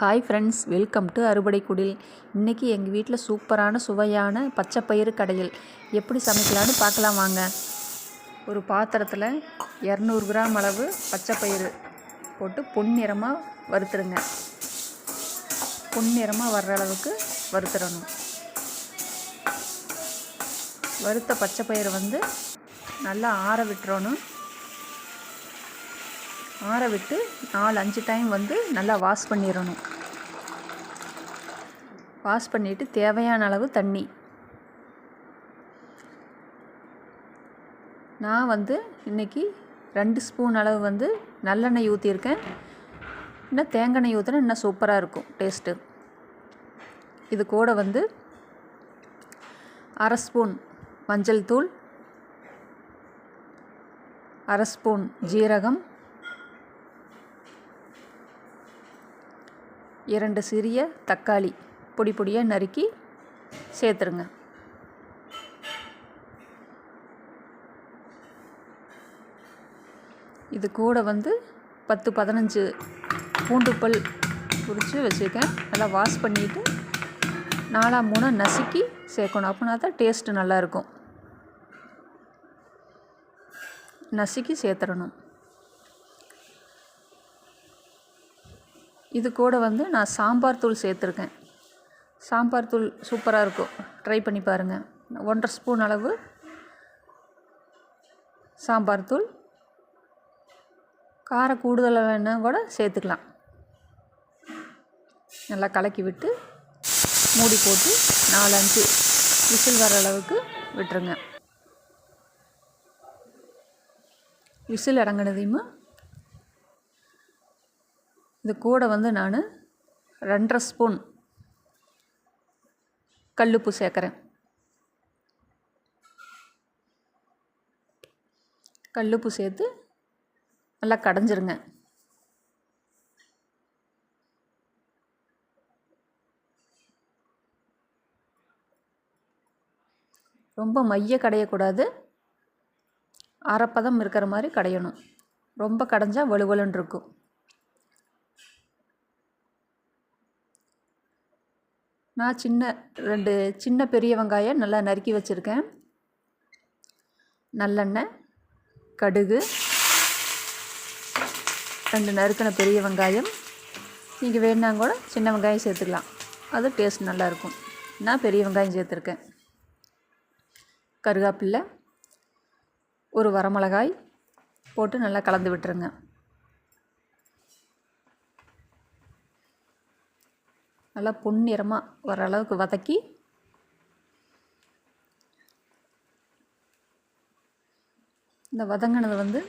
Hi friends welcome to அறுபடை குடில் இன்றைக்கி எங்கள் வீட்டில் சூப்பரான சுவையான பச்சை பயிறு கடையில் எப்படி சமைக்கலான்னு பார்க்கலாம் வாங்க. ஒரு பாத்திரத்தில் இரநூறு கிராம் அளவு பச்சை பயிறு போட்டு பொன்னிறமாக வறுத்துருங்க பொன்னிறமாக வர்ற அளவுக்கு வறுத்துடணும். வறுத்த பச்சை பயிறு வந்து நல்லா ஆற விட்டுறணும். ஆற விட்டு நாலு அஞ்சு டைம் வந்து நல்லா வாஷ் பண்ணிடணும் வாஷ் பண்ணிவிட்டு தேவையான அளவு தண்ணி. நான் வந்து இன்றைக்கி ரெண்டு ஸ்பூன் அளவு வந்து நல்லெண்ணெய் ஊற்றியிருக்கேன் இன்னும் தேங்காய் ஊற்றினா இன்னும் சூப்பராக இருக்கும் டேஸ்ட்டு இது கூட வந்து அரை ஸ்பூன் மஞ்சள் தூள் அரை ஸ்பூன் ஜீரகம் இரண்டு சிறிய தக்காளி பொடி பொடியாக நறுக்கி சேர்த்துருங்க. இது கூட வந்து பத்து பதினஞ்சு பூண்டு பல் உரித்து வச்சுருக்கேன். நல்லா வாஷ் பண்ணிவிட்டு நாலா மூணாக நசுக்கி சேர்க்கணும். அப்படின்னா தான் டேஸ்ட்டு நல்லாயிருக்கும் நசுக்கி சேர்த்துடணும். இது கூட வந்து நான் சாம்பார் தூள் சேர்த்துருக்கேன். சாம்பார் தூள் சூப்பராக இருக்கும். ட்ரை பண்ணி பாருங்கள் ஒன்றரை ஸ்பூன் அளவு சாம்பார் தூள். காரம் கூடுதலாக வேணும் கூட சேர்த்துக்கலாம். நல்லா கலக்கி விட்டு மூடி போட்டு நாலஞ்சு விசில் வர அளவுக்கு விட்டுருங்க. விசில் இறங்கினதையுமே இது கூட வந்து நான் ரெண்டரை ஸ்பூன் கல்லுப்பு சேர்க்குறேன். கல்லுப்பு சேர்த்து நல்லா கடைஞ்சிருங்க. ரொம்ப மைய கடையக்கூடாது. அரைப்பதம் இருக்கிற மாதிரி கடையணும். ரொம்ப கடைஞ்சால் வலுவலுன்னு இருக்கும் நான் சின்ன ரெண்டு சின்ன பெரிய வெங்காயம் நல்லா நறுக்கி வச்சுருக்கேன். நல்லெண்ணெய் கடுகு ரெண்டு நறுக்கின பெரிய வெங்காயம். நீங்கள் வேணுனா கூட சின்ன வெங்காயம் சேர்த்துக்கலாம். அது டேஸ்ட் நல்லாயிருக்கும் நான் பெரிய வெங்காயம் சேர்த்துருக்கேன். கருகாப்பில்லை ஒரு வரமிளகாய் போட்டு நல்லா கலந்து விட்டுருங்க. நல்லா பொன்னிறமாக வர அளவுக்கு வதக்கி இந்த வதங்கினது வந்து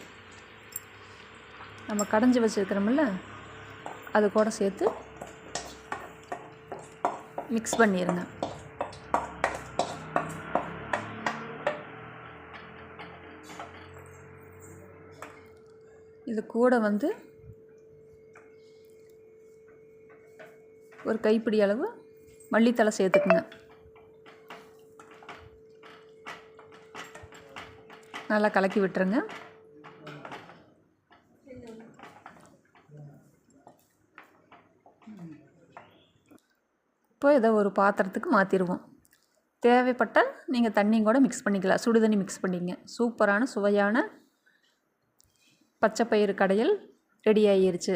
நம்ம கடைஞ்சி வச்சுருக்கிறோமில்ல அது கூட சேர்த்து மிக்ஸ் பண்ணிடுங்க இது கூட வந்து ஒரு கைப்பிடி அளவு மல்லித்தலை சேர்த்துக்குங்க. நல்லா கலக்கி விட்டுருங்க. இப்போ இதை ஒரு பாத்திரத்துக்கு மாற்றிடுவோம் தேவைப்பட்டால் நீங்கள் தண்ணியும் கூட மிக்ஸ் பண்ணிக்கலாம். சுடு தண்ணி மிக்ஸ் பண்ணிங்க. சூப்பரான சுவையான பச்சை பயிறு கடையில் ரெடி ஆகிருச்சு